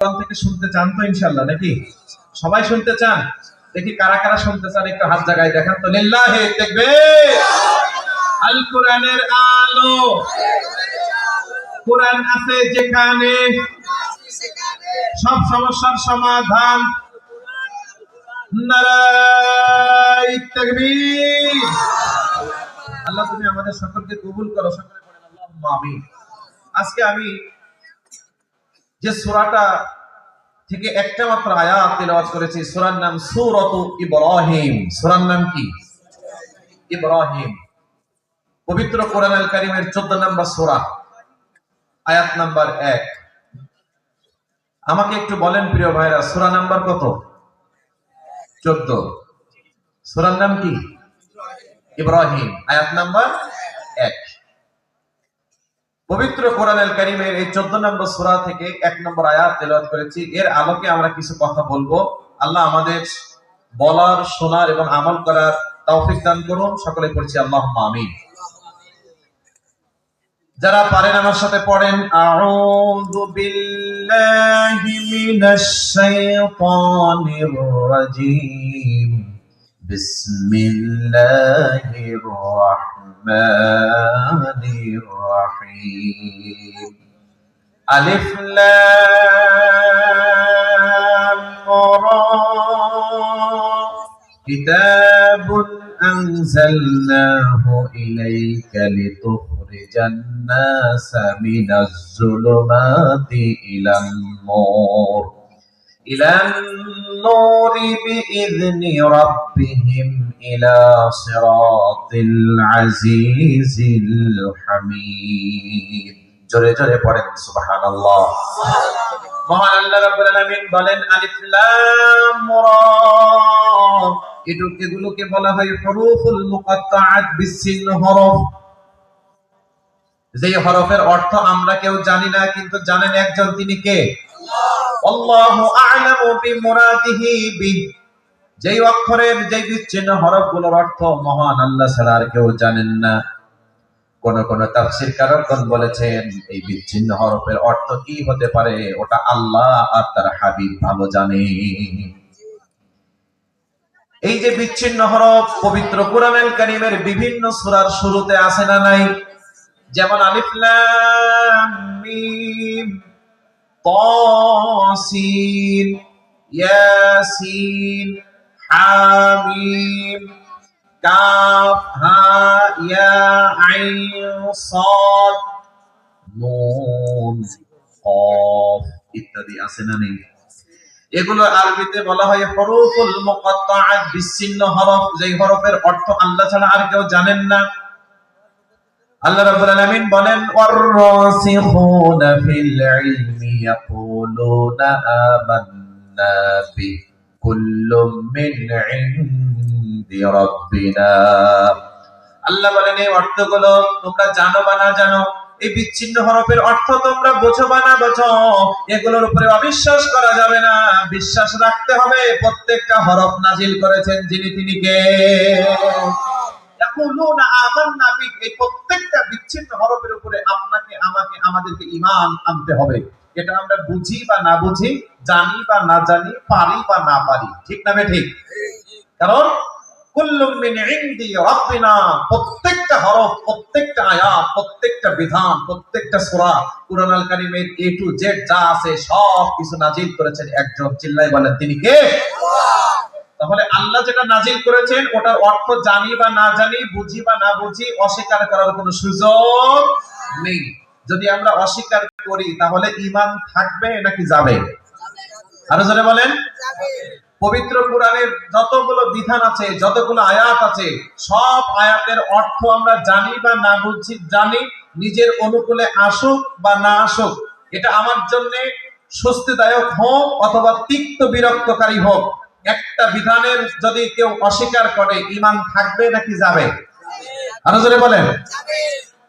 থেকে শুনতে চান তো ইনশাল্লাহ নাকি? সবাই শুনতে চান? দেখি কারা কারা শুনতে চান, একটু হাত জায়গায় দেখান তো। লিল্লাহে দেখবে আল কোরআনের আলো। কোরআন আছে যেখানে সব সমস্যার সমাধান। আল্লাহ তুমি আমাদের সকলকে কবুল করো, সকলে আজকে আমি যে সূরাটা থেকে একটা মাত্র আয়াত তেলাওয়াত করেছি সূরার নাম সূরাতু ইব্রাহিম। সূরার নাম কি? ইব্রাহিম। পবিত্র কোরআন আল কারীমের 14 নম্বর সূরা, আয়াত নাম্বার এক। আমাকে একটু বলেন প্রিয় ভাইরা, সূরা নাম্বার কত? 14 সূরার নাম কি? ইব্রাহিম। আয়াত নাম্বার 1 পবিত্র কোরআনুল কারীমের এই 14 নম্বর সূরা থেকে এক নম্বর আয়াত তেলাওয়াত করেছি। এর আলোকে আমরা কিছু কথা বলব। আল্লাহ আমাদের বলার, শোনার এবং আমল করার তৌফিক দান করুন। সকলে পড়ছি আল্লাহুম্মা আমিন। যারা পারেন আমার সাথে পড়েন। আউযু বিল্লাহি মিনাশ শাইতানির রাজীম। بسم الله الرحمن الرحيم ألف لام كتاب أنزلناه إليك لتخرج الناس من الظلمات إلى النور إلى النور بإذن ربهم إلى صراط العزيز الحميد জোরে জোরে পড়েন সুবহানাল্লাহ মহান আল্লাহ রাব্বুল আলামিন বলেন আলিফ লাম রা এটু- এগুলোকে বলা হয় হরফুল মুকাত্তাআত বিচ্ছিন্ন হরফ যেই হরফের অর্থ আমরা কেউ জানি না কিন্তু জানেন একজন তিনি কে আল্লাহু আ'লামু বিমুরাদিহি বি। যেই অক্ষরের, যেই বিচ্ছিন্ন হরফগুলোর অর্থ মহান আল্লাহ ছাড়া আর কেউ জানেন না। কোন কোন তাফসীর কারকগণ বলেছেন, এই বিচ্ছিন্ন হরফের অর্থ কি হতে পারে? ওটা আল্লাহ আর তার হাবিব ভালো জানে। এই যে বিচ্ছিন্ন হরফ পবিত্র কোরআনুল কারীমের বিভিন্ন সূরার শুরুতে আছে না নাই? যেমন আলিফ লাম মিম। তাসিন ইয়াসিন হামিম কাফ হা ইয়া আইন সাদ নুন কফ ইত্যাদি আছে না নেই? এগুলো আরবিতে বলা হয় হরফুল মুকাত্তাআত, বিচ্ছিন্ন হরফ। যেই হরফের অর্থ আল্লাহ ছাড়া আর কেউ জানেন না। আল্লাহ রাব্বুল আলামিন বলেন, ওয়ার-রাসিখুনা ফিল ইলমি। ইয়াকুলুনা আমান্না বি কুল্লুম মিন ইনদি রাব্বিনা আল্লাহ বলেন, এই অর্থগুলো তোমরা জানো বা না জানো? এই বিচ্ছিন্ন হরফের অর্থ তোমরা বোঝো বা না বোঝো? এগুলোর উপরে অবিশ্বাস করা যাবে না। বিশ্বাস রাখতে হবে। প্রত্যেকটা হরফ নাজিল করেছেন যিনি তিনি কে? এই প্রত্যেকটা বিচ্ছিন্ন হরফের উপরে আপনাকে, আমাকে, আমাদেরকে ইমান আনতে হবে। এটা আমরা বুঝি বা না বুঝি, জানি বা না জানি, পারি বা না পারি। ঠিক না ঠিক কারণ করেছেন একজন। চিল্লাই বলেন, তিনি কে? তাহলে আল্লাহ যেটা নাজিল করেছেন, ওটার অর্থ জানি বা না জানি, বুঝি বা না বুঝি, অস্বীকার করার কোনো সুযোগ নেই। যদি আমরা অস্বীকার করি, তাহলে ঈমান থাকবে নাকি যাবে? আরও জোরে বলেন। পবিত্র কোরআনের যতগুলো বিধান আছে, যতগুলো আয়াত আছে, সব আয়াতের অর্থ আমরা জানি বা না বুঝি, জানি, নিজের অনুকূলে আসুক বা না আসুক। এটা আমার জন্য স্বস্তিদায়ক হোক অথবা তিক্ত বিরক্তকারী হোক, একটা বিধানের যদি কেউ অস্বীকার করে ইমান থাকবে নাকি যাবে? আরও জোরে বলেন।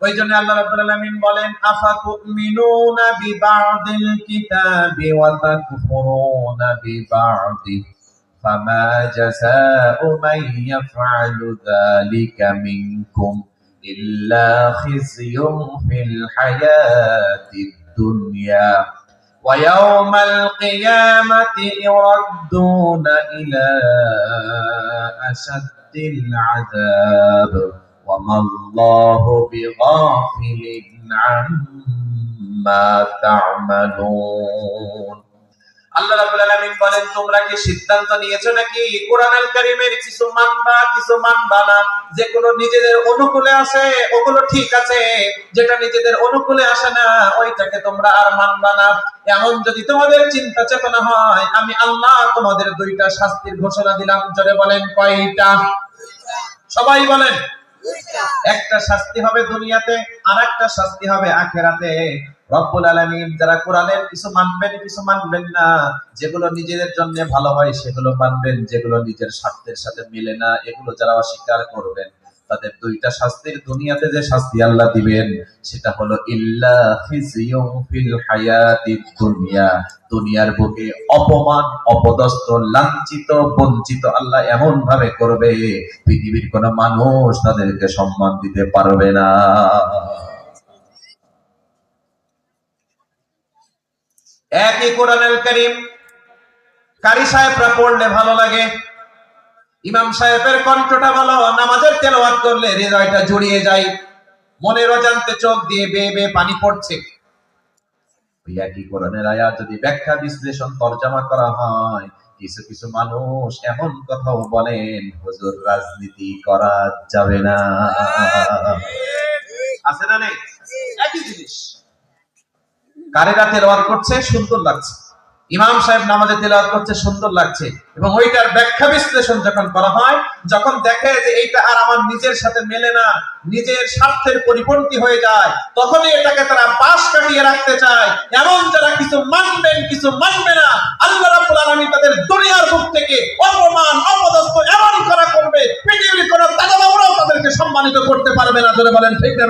ওই জন্য আল্লাহ রাব্বুল আলামিন বলেন আফা তুমিনুনা বিবাদিল কিতাবি ওয়া তাকফুরুনা বিবাদি فما جزاء من يفعل ذلك منكم إلا خزي في الحياة الدنيا ويوم القيامة يردون إلى أشد العذاب وما الله بغافل عما تعملون আল্লাহ রাব্বুল আলামিন বলেন তোমরা কি সিদ্ধান্ত নিয়েছো নাকি কোরআনুল কারীমের কিছু মানবা কিছু মানবা না যেগুলো নিজেদের অনুকূলে আসে ওগুলো ঠিক আছে যেটা নিজেদের অনুকূলে আসে না ওইটাকে তোমরা আর মানবা না এমন যদি তোমাদের চিন্তা চেতনা হয় আমি আল্লাহ তোমাদের দুইটা শাস্তির ঘোষণা দিলাম জোরে বলেন কয়টা সবাই বলেন একটা শাস্তি হবে দুনিয়াতে আর একটা শাস্তি হবে আখেরাতে। রব্বুল আলামিন যারা কোরআনের কিছু মানবেন কিছু মানবেন না, যেগুলো নিজেদের জন্য ভালো হয়, সেগুলো মানবেন, যেগুলো নিজের স্বার্থের সাথে মিলে না, এগুলো যারা অস্বীকার করবেন। তাদের দুইটা শাস্তির দুনিয়াতে যে শাস্তি আল্লাহ দিবেন, সেটা হলো, ইল্লা খিজিয়ুম ফিল হায়াতিদ দুনিয়া। দুনিয়ার বুকে অপমান, অপদস্থ, লাঞ্ছিত, বঞ্চিত আল্লাহ এমন ভাবে করবে, পৃথিবীর কোন মানুষ তাদেরকে সম্মান দিতে পারবে না। একই কোরআনুল করিম, কারি সাহেবরা পড়লে ভালো লাগে। ইমাম সাহেবের কণ্ঠটা ভালো, নামাজের তেলাওয়াত করলে হৃদয়টা জড়িয়ে যায়। মনের অজান্তে চোখ দিয়ে বেয়ে বেয়ে পানি পড়ছে। একই কোরআনের আয়াত? যদি ব্যাখ্যা, বিশ্লেষণ, তর্জমা করা হয়, কিছু কিছু মানুষ এমন কথাও বলেন, হুজুর, রাজনীতি করা যাবে না। আছে না নেই? একই জিনিস। কারেরা তেলাওয়াত করছে? সুন্দর লাগছে। ইমাম সাহেব নামাজে তেলাওয়াত করছে, সুন্দর লাগছে। এবং ওইটার ব্যাখ্যা বিশ্লেষণ যখন করা হয়, যখন দেখে যে এইটা আর আমার নিজের সাথে মেলে না, নিজের স্বার্থের পরিপন্থী হয়ে যায়, তখনই এটাকে তারা পাশ কাটিয়ে রাখতে চায়। এমন যারা কিছু মানবেন, কিছু মানবে না, আল্লাহ রাব্বুল আলামিন তাদের দুনিয়ার বুক থেকে অপমান, অপদস্থ এমন করা করবে, পৃথিবীর কোন বাবুরাও তাদেরকে সম্মানিত করতে পারবে না। ধরে বলেন, ঠিক না